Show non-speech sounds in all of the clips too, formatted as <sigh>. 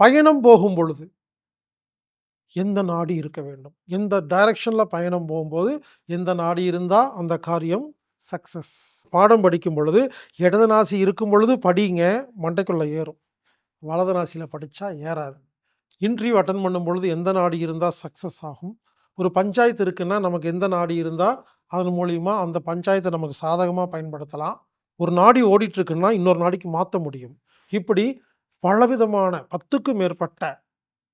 பயணம் போகும் பொழுது எந்த நாடி இருக்க வேண்டும்? எந்த டைரக்ஷனில் பயணம் போகும்போது எந்த நாடி இருந்தால் அந்த காரியம் சக்ஸஸ் பாடம் படிக்கும் பொழுது இடது நாசி இருக்கும் பொழுது படிங்க மண்டைக்குள்ளே ஏறும். வலது நாசியில் படித்தா ஏறாது. இன்டர்வியூ அட்டன் பண்ணும் பொழுது எந்த நாடி இருந்தால் சக்ஸஸ் ஆகும்? ஒரு பஞ்சாயத்து இருக்குன்னா நமக்கு எந்த நாடி இருந்தால் அதன் மூலிமா அந்த பஞ்சாயத்தை நமக்கு சாதகமாக பயன்படுத்தலாம். ஒரு நாடி ஓடிட்டுருக்குன்னா இன்னொரு நாடிக்கு மாற்ற முடியும். இப்படி பலவிதமான பத்துக்கும் மேற்பட்ட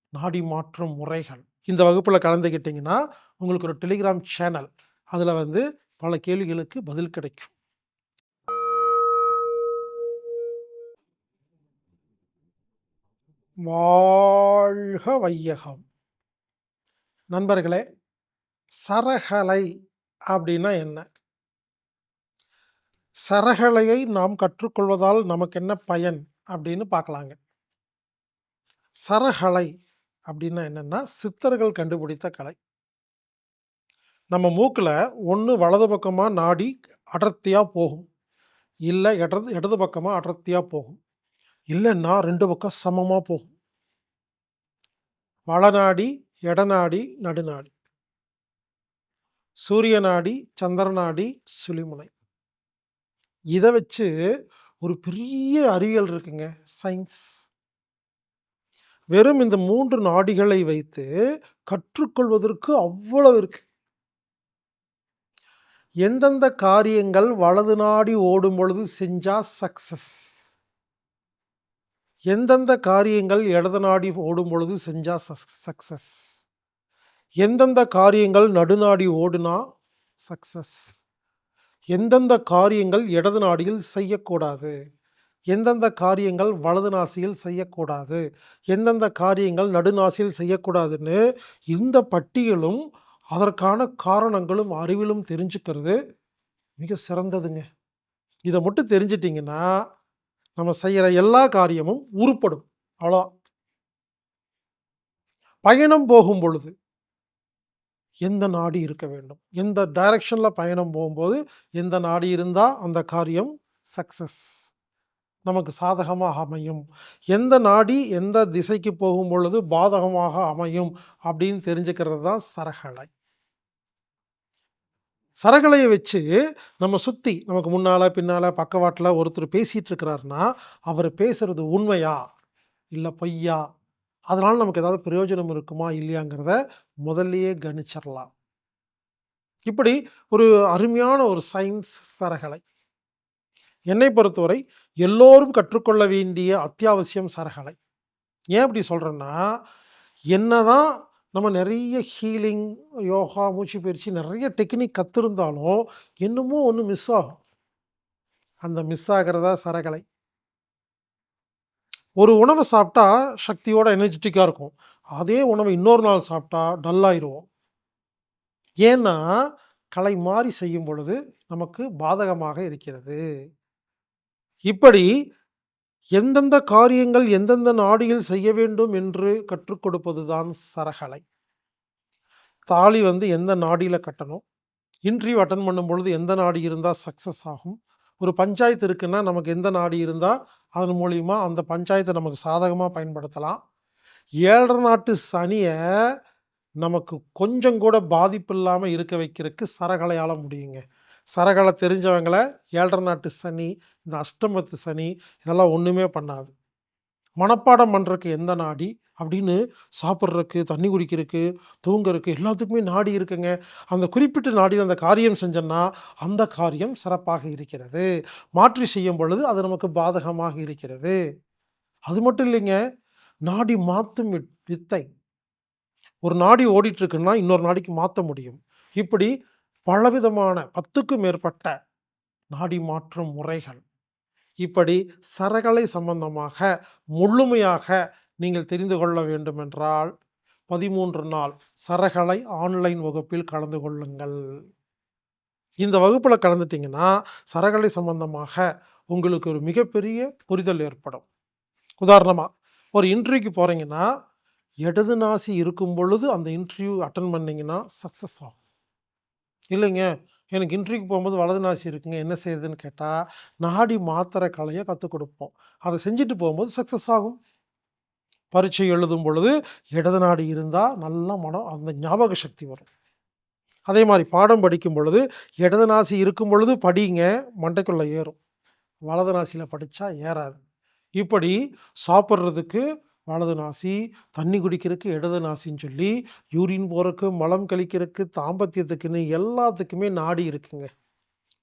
நாடி மாற்றும் முறைகள். இந்த வகுப்பில் கலந்துக்கிட்டிங்கன்னா உங்களுக்கு ஒரு டெலிகிராம் சேனல் அதில் வந்து பல கேள்விகளுக்கு பதில் கிடைக்கும். வாழ்க வையகம். நண்பர்களே சரகலை அப்படின்னா என்ன? சரகலையை நாம் கற்றுக்கொள்வதால் நமக்கு என்ன பயன்? அப்படின்னு பார்க்கலாங்க. சரகலை அப்படின்னா என்னன்னா சித்தர்கள் கண்டுபிடித்த கலை. நம்ம மூக்கில் ஒன்று வலது பக்கமாக நாடி அடர்த்தியாக போகும். இல்லை இடது இடது பக்கமாக அடர்த்தியாக போகும். இல்லைன்னா ரெண்டு பக்கம் சமமாக போகும். வளநாடி இடநாடி நடுநாடி சூரிய நாடி சந்திர நாடி சுழிமுனை. இதை வச்சு ஒரு பெரிய அறிவியல் இருக்குங்க. சயின்ஸ் வெறும் இந்த மூன்று நாடிகளை வைத்து கற்றுக்கொள்வதற்கு அவ்வளவு இருக்கு. எந்தெந்த காரியங்கள் வலது நாடி ஓடும் பொழுது செஞ்சா சக்சஸ் எந்தெந்த காரியங்கள் இடது நாடி ஓடும் பொழுது செஞ்சா சக்சஸ் எந்தெந்த காரியங்கள் நடுநாடி ஓடுனா சக்சஸ் எந்தெந்த காரியங்கள் இடது நாடியில் செய்யக்கூடாது? எந்தெந்த காரியங்கள் வலது நாசியில் செய்யக்கூடாது? எந்தெந்த காரியங்கள் நடுநாசியில் செய்யக்கூடாதுன்னு இந்த பட்டியலும் அதற்கான காரணங்களும் அறிவிலும் தெரிஞ்சுக்கிறது. மிக சிறந்ததுங்க. இதை மட்டும் தெரிஞ்சிட்டிங்கன்னா நம்ம செய்கிற எல்லா காரியமும் உருப்படும். அவ்வளோ. பயணம் போகும் பொழுது. எந்த நாடி இருக்க வேண்டும்? எந்த டைரக்ஷனில் பயணம் போகும்போது எந்த நாடி இருந்தால் அந்த காரியம் சக்ஸஸ் நமக்கு சாதகமாக அமையும். எந்த நாடி எந்த திசைக்கு போகும் பொழுது பாதகமாக அமையும் அப்படின்னு தெரிஞ்சுக்கிறது தான் சரகலை. சரகலையை வச்சு நம்ம சுற்றி நமக்கு முன்னால் பின்னால் பக்கவாட்டில் ஒருத்தர் பேசிகிட்டு இருக்கிறாருன்னா அவர் பேசுகிறது உண்மையா? இல்லை பொய்யா? அதனால் நமக்கு ஏதாவது பிரயோஜனம் இருக்குமா இல்லையாங்கிறத முதல்லையே கணிச்சிடலாம் இப்படி ஒரு அருமையான ஒரு சயின்ஸ் சரகலை என்னை பொறுத்தவரை எல்லோரும் கற்றுக்கொள்ள வேண்டிய அத்தியாவசியம் சரகலை ஏன் அப்படி சொல்கிறேன்னா என்ன தான் நம்ம நிறைய ஹீலிங் யோகா மூச்சு பயிற்சி நிறைய டெக்னிக் கற்றுருந்தாலும் என்னமோ ஒன்று மிஸ் ஆகும். அந்த மிஸ் ஆகிறதா சரகலை ஒரு உணவை சாப்பிட்டா சக்தியோட எனர்ஜெட்டிக்காக இருக்கும். அதே உணவை இன்னொரு நாள் சாப்பிட்டா டல்லாயிருவோம் ஏன்னா கலை மாறி செய்யும் பொழுது நமக்கு பாதகமாக இருக்கிறது. இப்படி எந்தெந்த காரியங்கள் எந்தெந்த நாடியில் செய்ய வேண்டும் என்று கற்றுக் கொடுப்பது தான் சரகலை. தாலி வந்து எந்த நாடியில் கட்டணும்? இன்டர்வியூ அட்டன் பண்ணும் பொழுது எந்த நாடி இருந்தால் சக்ஸஸ் ஆகும்? ஒரு பஞ்சாயத்து இருக்குன்னா நமக்கு எந்த நாடி இருந்தால் அதன் மூலிமா அந்த பஞ்சாயத்தை நமக்கு சாதகமாக பயன்படுத்தலாம். ஏழரை நாட்டு சனியை நமக்கு கொஞ்சம் கூட பாதிப்பு இல்லாமல் இருக்க வைக்கிறதுக்கு சரகலையால் முடியுங்க. சரகலை தெரிஞ்சவங்களை ஏழரை நாட்டு சனி இந்த அஷ்டமத்து சனி இதெல்லாம் ஒன்றுமே பண்ணாது. மனப்பாடம் பண்ணுறக்கு எந்த நாடி? அப்படின்னு சாப்பிட்றதுக்கு தண்ணி குடிக்கிறதுக்கு தூங்குறதுக்கு எல்லாத்துக்குமே நாடி இருக்குங்க. அந்த குறிப்பிட்ட நாடியில் அந்த காரியம் செஞ்சோன்னா அந்த காரியம் சிறப்பாக இருக்கிறது. மாற்றி செய்யும் பொழுது அது நமக்கு பாதகமாக இருக்கிறது. அது மட்டும் இல்லைங்க நாடி மாற்றும் வித்தை. ஒரு நாடி ஓடிட்டுருக்குன்னா இன்னொரு நாடிக்கு மாற்ற முடியும். இப்படி பலவிதமான பத்துக்கும் மேற்பட்ட நாடி மாற்றும் முறைகள். இப்படி சரகலை சம்பந்தமாக முழுமையாக நீங்கள் தெரிந்து கொள்ள வேண்டுமென்றால் பதிமூன்று நாள் சரகலை ஆன்லைன் வகுப்பில் கலந்து கொள்ளுங்கள். இந்த வகுப்பில் கலந்துட்டிங்கன்னா சரகலை சம்பந்தமாக உங்களுக்கு ஒரு மிகப்பெரிய புரிதல் ஏற்படும். உதாரணமாக ஒரு இன்டர்வியூக்கு போகிறீங்கன்னா இடது நாசி இருக்கும் பொழுது அந்த இன்டர்வியூ அட்டன் பண்ணிங்கன்னா சக்ஸஸ் ஆகும். இல்லைங்க எனக்கு இன்டர்வியூக்கு போகும்போது வலது நாசி இருக்குங்க என்ன செய்யுதுன்னு கேட்டால் நாடி மாத்திரை கலையை கற்றுக் கொடுப்போம். அதை செஞ்சுட்டு போகும்போது சக்ஸஸ் ஆகும். பரீட்சை எழுதும் பொழுது இடது நாடி இருந்தால் நல்ல மனம் அந்த ஞாபக சக்தி வரும். அதே மாதிரி பாடம் படிக்கும் பொழுது இடது நாசி இருக்கும் பொழுது படிங்க மண்டைக்குள்ளே ஏறும். வலது நாசியில் படித்தா ஏறாது. இப்படி சாப்பிட்றதுக்கு வலது நாசி தண்ணி குடிக்கிறதுக்கு இடது நாசின்னு சொல்லி யூரின் போகிறதுக்கு மலம் கழிக்கிறதுக்கு தாம்பத்தியத்துக்குன்னு எல்லாத்துக்குமே நாடி இருக்குங்க.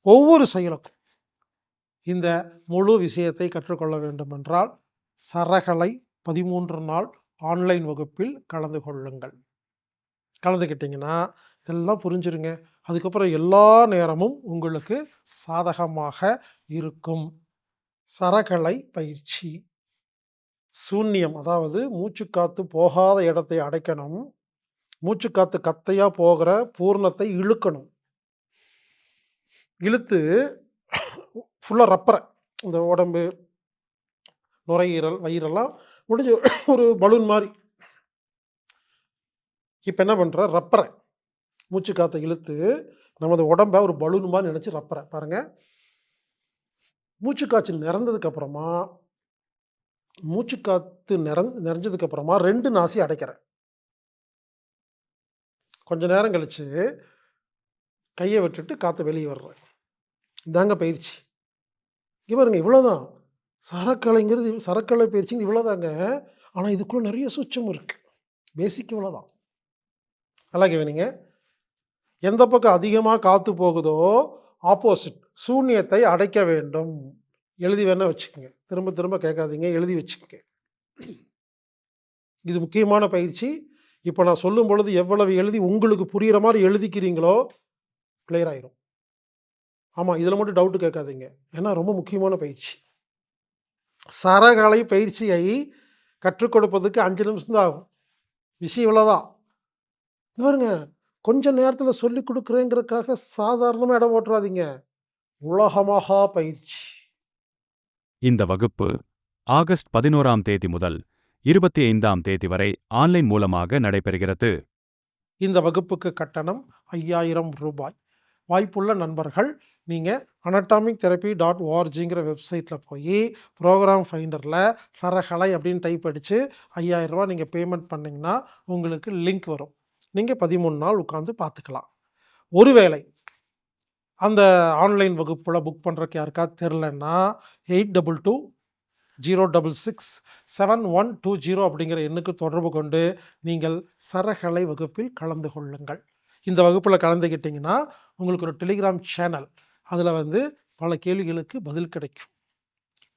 ஒவ்வொரு செயலுக்கும் இந்த முழு விஷயத்தை கற்றுக்கொள்ள வேண்டுமென்றால் சரகலை பதிமூன்று நாள் ஆன்லைன் வகுப்பில் கலந்து கொள்ளுங்கள். கலந்துக்கிட்டிங்கன்னா இதெல்லாம் புரிஞ்சிருங்க. அதுக்கப்புறம் எல்லா நேரமும் உங்களுக்கு சாதகமாக இருக்கும். சரகலை பயிற்சி. சூன்யம் அதாவது மூச்சுக்காத்து போகாத இடத்தை அடைக்கணும். மூச்சுக்காத்து கத்தையாக போகிற பூர்ணத்தை இழுக்கணும். இழுத்து ஃபுல்லாக ரப்பரை இந்த உடம்பு நுரையீரல் வயிறெல்லாம் முடிஞ்ச <coughs> ஒரு பலூன் மாதிரி இப்போ என்ன பண்ணுற ரப்பரை. மூச்சு காற்றை இழுத்து நமது உடம்பை ஒரு பலூன் மாதிரி நினச்சி ரப்பரை. பாருங்கள் மூச்சு காய்ச்சல் நிறந்ததுக்கு அப்புறமா மூச்சு காற்று நிறந் நிறைஞ்சதுக்கு அப்புறமா ரெண்டு நாசி அடைக்கிறேன். கொஞ்ச நேரம் கழிச்சு கையை விட்டுட்டு காற்று வெளியே வர்றேன். இதாங்க பயிற்சி. இங்கே பாருங்க இவ்வளோதான் சரக்கலைங்கிறது சரக்கலை பயிற்சிங்க இவ்வளோதாங்க ஆனால் இதுக்குள்ளே நிறைய சூச்சம் இருக்குது பேசிக் இவ்வளோதான் நல்லா கேவனிங்க எந்த பக்கம் அதிகமாக காற்று போகுதோ ஆப்போசிட் சூன்யத்தை அடைக்க வேண்டும். எழுதி வேணால் வச்சுக்கோங்க. திரும்ப திரும்ப கேட்காதீங்க. எழுதி வச்சுக்கோங்க. இது முக்கியமான பயிற்சி. இப்போ நான் சொல்லும் பொழுது எவ்வளவு எழுதி உங்களுக்கு புரிகிற மாதிரி எழுதிக்கிறீங்களோ கிளியர் ஆயிரும். ஆமாம் இதில் மட்டும் டவுட்டு கேட்காதீங்க. ஏன்னா ரொம்ப முக்கியமான பயிற்சி. சரகலை பயிற்சியை கற்றுக் கொடுப்பதுக்கு அஞ்சு நிமிஷம் தான் ஆகும் விஷயம் இவ்வளோதான் பாருங்க கொஞ்ச நேரத்தில் சொல்லி கொடுக்குறேங்கிறதுக்காக சாதாரணமாக இடம் ஓட்டுறாதீங்க உலகமகா பயிற்சி. இந்த வகுப்பு ஆகஸ்ட் பதினோராம் தேதி முதல் இருபத்தி ஐந்தாம் தேதி வரை ஆன்லைன் மூலமாக நடைபெறுகிறது. இந்த வகுப்புக்கு கட்டணம் ஐயாயிரம் ரூபாய். வாய்ப்புள்ள நண்பர்கள் நீங்கள் அனட்டாமிக் தெரப்பி டாட் ஓஆர்ஜிங்கிற வெப்சைட்டில் போய் ப்ரோக்ராம் ஃபைண்டரில் சரகலை அப்படின்னு டைப் அடித்து ஐயாயிரரூபா நீங்கள் பேமெண்ட் பண்ணிங்கன்னா உங்களுக்கு லிங்க் வரும். நீங்கள் பதிமூணு நாள் உட்காந்து பார்த்துக்கலாம். ஒருவேளை அந்த ஆன்லைன் வகுப்பில் புக் பண்ணுறக்கு யாருக்காவது தெரிலன்னா eight double two zero double six seven one two zero அப்படிங்கிற எண்ணுக்கு தொடர்பு கொண்டு நீங்கள் சரகலை வகுப்பில் கலந்து கொள்ளுங்கள் இந்த வகுப்பில் கலந்துக்கிட்டிங்கன்னா உங்களுக்கு ஒரு டெலிகிராம் சேனல் அதில் வந்து பல கேள்விகளுக்கு பதில் கிடைக்கும்.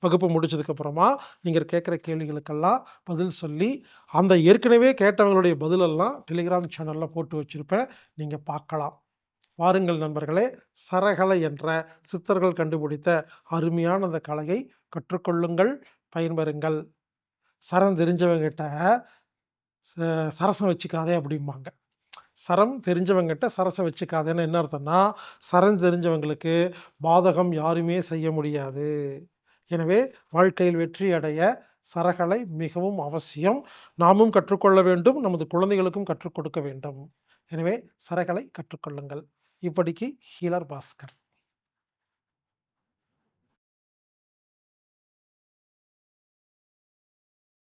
வகுப்பு முடிச்சதுக்கப்புறமா நீங்கள் கேட்குற கேள்விகளுக்கெல்லாம் பதில் சொல்லி அந்த ஏற்கனவே கேட்டவங்களுடைய பதிலெல்லாம் டெலிகிராம் சேனலில் போட்டு வச்சுருப்பேன். நீங்கள் பார்க்கலாம். வாருங்கள் நண்பர்களே சரகலை என்ற சித்தர்கள் கண்டுபிடித்த அருமையான அந்த கலையை கற்றுக்கொள்ளுங்கள் பயன்பெறுங்கள். சரம் தெரிஞ்சவங்கிட்ட சரசம் வச்சுக்காதே அப்படிம்பாங்க. சரம் தெரிஞ்சவங்கிட்ட சரசை வச்சுக்காதேன்னு என்ன அர்த்தம்னா சரம் தெரிஞ்சவங்களுக்கு பாதகம் யாருமே செய்ய முடியாது. எனவே வாழ்க்கையில் வெற்றி அடைய சரகளை மிகவும் அவசியம். நாமும் கற்றுக்கொள்ள வேண்டும் நமது குழந்தைகளுக்கும் கற்றுக் கொடுக்க வேண்டும். எனவே சரகளை கற்றுக்கொள்ளுங்கள். இப்படிக்கு ஹீலர் பாஸ்கர்.